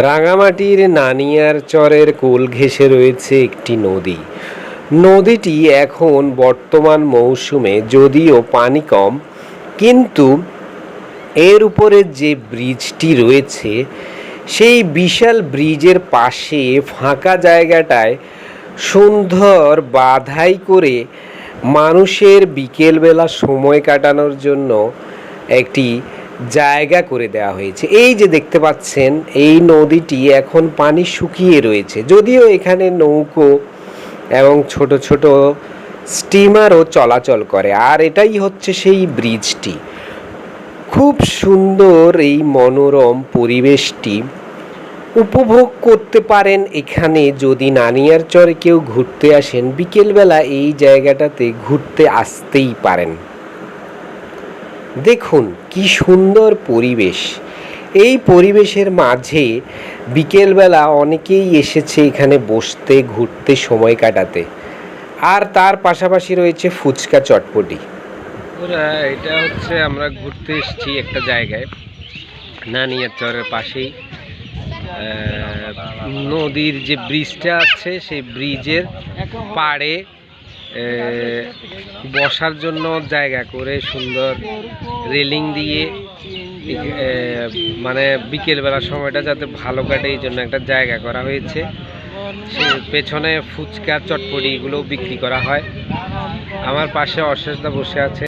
রাঙামাটির নানিয়ার চরের কোল ঘেঁষে রয়েছে একটি নদী। নদীটি এখন বর্তমান মৌসুমে যদিও পানি কম, কিন্তু এর উপরে যে ব্রিজটি রয়েছে, সেই বিশাল ব্রিজের পাশে ফাঁকা জায়গাটায় সুন্দর বাধাই করে মানুষের বিকেলবেলা সময় কাটানোর জন্য একটি জায়গা করে দেওয়া হয়েছে। এই যে দেখতে পাচ্ছেন, এই নদীটি এখন পানি শুকিয়ে রয়েছে। যদিও এখানে নৌকো এবং ছোট ছোট স্টিমারও চলাচল করে, আর এটাই হচ্ছে সেই ব্রিজটি। খুব সুন্দর এই মনোরম পরিবেশটি। উপভোগ করতে পারেন এখানে যদি নানিয়ার চরে কেউ ঘুরতে আসেন, বিকেলবেলা এই জায়গাটাতে ঘুরতে আসতেই পারেন। দেখুন কি সুন্দর পরিবেশ। এই পরিবেশের মাঝে বিকেলবেলা অনেকেই এসেছে এখানে বসতে, ঘুরতে, সময় কাটাতে। আর তার পাশাপাশি রয়েছে ফুচকা চটপটি। এটা হচ্ছে আমরা ঘুরতে এসেছি একটা জায়গায় নানিয়ার চরের পাশেই। নদীর যে ব্রিজটা আছে, সেই ব্রিজের পাড়ে বসার জন্য জায়গা করে সুন্দর রেলিং দিয়ে মানে বিকেলবেলার সময়টা যাতে ভালো কাটে, এই জন্য একটা জায়গা করা হয়েছে। সে পেছনে ফুচকা, চটপটি এগুলো বিক্রি করা হয়। আমার পাশে অশেষদা বসে আছে।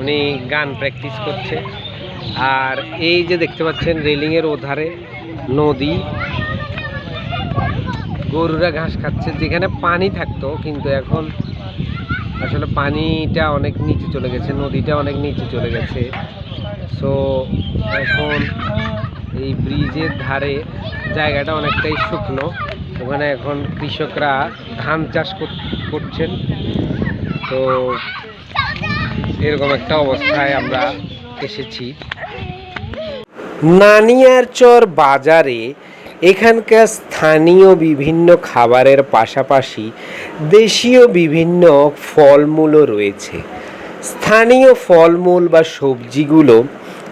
উনি গান প্র্যাকটিস করছে। আর এই যে দেখতে পাচ্ছেন রেলিংয়ের ওধারে নদী। গরুরা ঘাস খাচ্ছে। যেখানে পানি থাকতো, কিন্তু এখন আসলে পানিটা অনেক নিচে চলে গেছে, নদীটা অনেক নিচে চলে গেছে। সো এখন এই ব্রিজের ধারে জায়গাটা অনেকটাই শুকনো। ওখানে এখন কৃষকরা ধান চাষ কর- করছেন। তো এরকম একটা অবস্থায় আমরা এসেছি। নানিয়ারচর বাজারে এখানকার স্থানীয় বিভিন্ন খাবারের পাশাপাশি দেশীয় বিভিন্ন ফলমূলও রয়েছে। স্থানীয় ফলমূল বা সবজিগুলো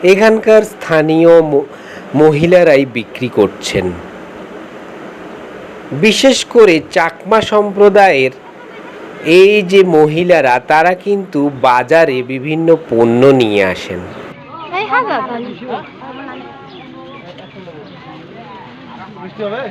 এখানকার স্থানীয় মহিলারাই বিক্রি করছেন। বিশেষ করে চাকমা সম্প্রদায়ের এই যে মহিলারা, তারা কিন্তু বাজারে বিভিন্ন পণ্য নিয়ে আসেন। হাজার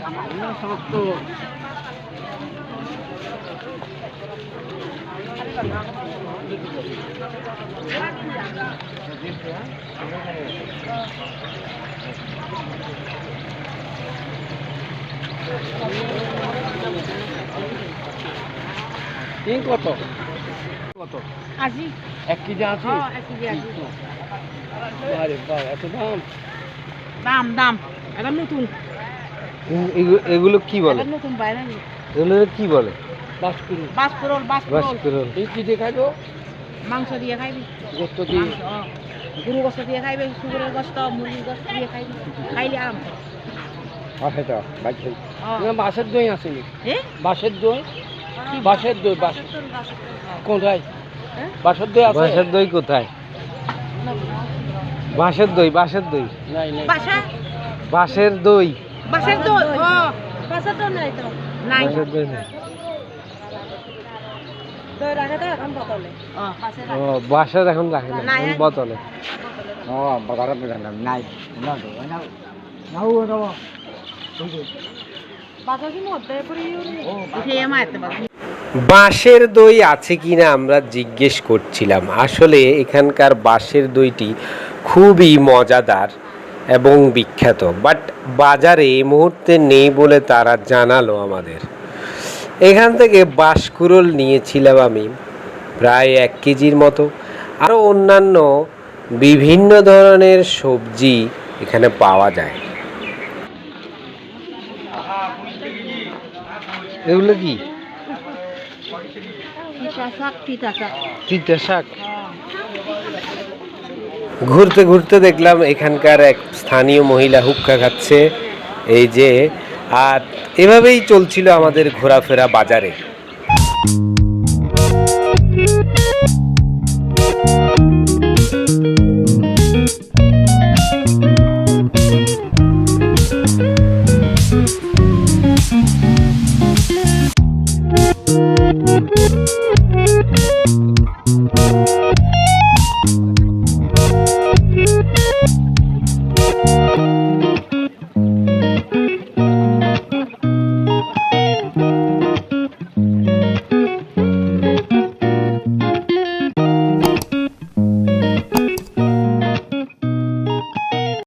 তিন কত? কত? আজি এক কেজি আছে হ্যাঁ, এক কেজি আজি। আরে বাবা এত দাম? দাম দাম। এটা নতুন। এগুলো কি বলে? নতুন এগুলো কি বলে? বাসকুরল এই কি দিয়ে খাইবো? মাংস দিয়ে খাইবি। গোস্ত দিয়ে মাংস। গরু গোস্ত দিয়ে খাইবে শুকুরের গোস্ত মুরগির গোস্ত দিয়ে খাইবি। খাইলে আরাম আছে তো বাচ্চা। বাসের দই? বাসের দই বাসের দই বাস কোথায়? বাসের দই আছে? বাঁশের দই কোথায়? বাঁশের দই বাঁশের দই। নাই নাই। বাঁশের দই। বাসের দই ও। বাসের দই নাই তো। নাই। দই না এখন বোতলে। ও। বাসের এখন রাখে না। বোতলে। ও নাই। না না না। ও না কি বাঁশের দই আছে কিনা আমরা জিজ্ঞেস করছিলাম। আসলে এখানকার বাঁশের দইটি খুবই মজাদার। এবং বিখ্যাত। বাট বাজারে এই মুহূর্তে নেই বলে তারা জানালো আমাদের। এখান থেকে বাঁশকুরল নিয়েছিলাম আমি প্রায় এক কেজির মতো। আরও অন্যান্য বিভিন্ন ধরনের সবজি এখানে পাওয়া যায়। এগুলো কি? তিতা শাক তিতা শাক। শাক? ঘুরতে ঘুরতে দেখলাম এখানকার এক স্থানীয় মহিলা হুক্কা খাচ্ছে। এই যে, আর এভাবেই চলছিল আমাদের ঘোরাফেরা বাজারে।